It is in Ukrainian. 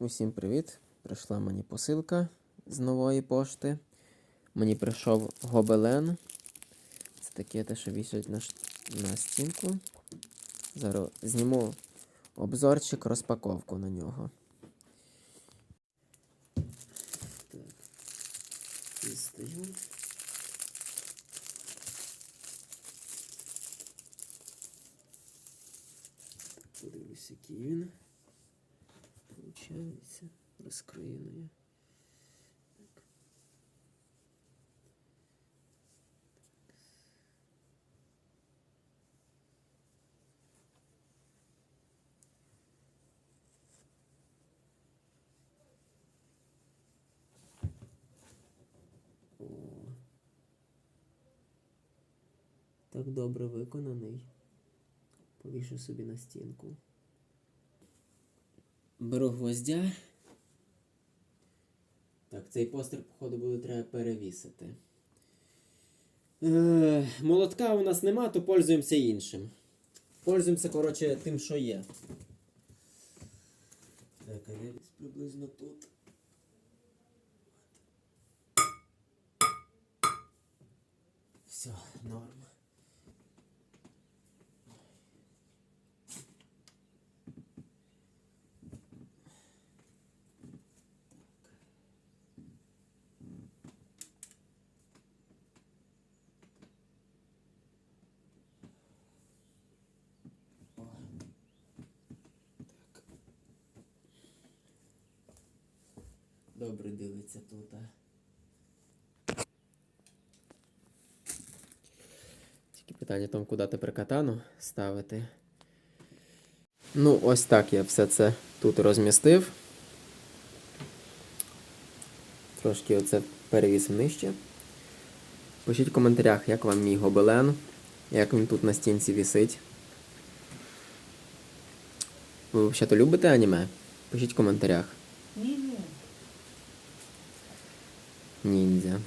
Усім привіт! Прийшла мені посилка з нової пошти. Мені прийшов гобелен. Це таке те, що вішать на, на стінку. Зараз зніму обзорчик, розпаковку на нього. Так. Дістаю. Подивлюсь, який він. Получається розкроєною. Так. О. Так добре виконаний. Повішу собі на стінку. Беру гвоздя. Так, цей постер, походу, буде треба перевісити. Е, молотка у нас нема, то пользуємося іншим. Пользуємося, коротше, тим, що є. Так, а я приблизно тут. Все, норм. Добре дивиться тут. Тільки питання тому, куди тепер катану ставити. Ну, ось так я все це тут розмістив. Трошки оце перевісив нижче. Пишіть в коментарях, як вам мій гобелен, як він тут на стінці вісить. Ви взагалі любите аніме? Пишіть в коментарях. Ніндзя.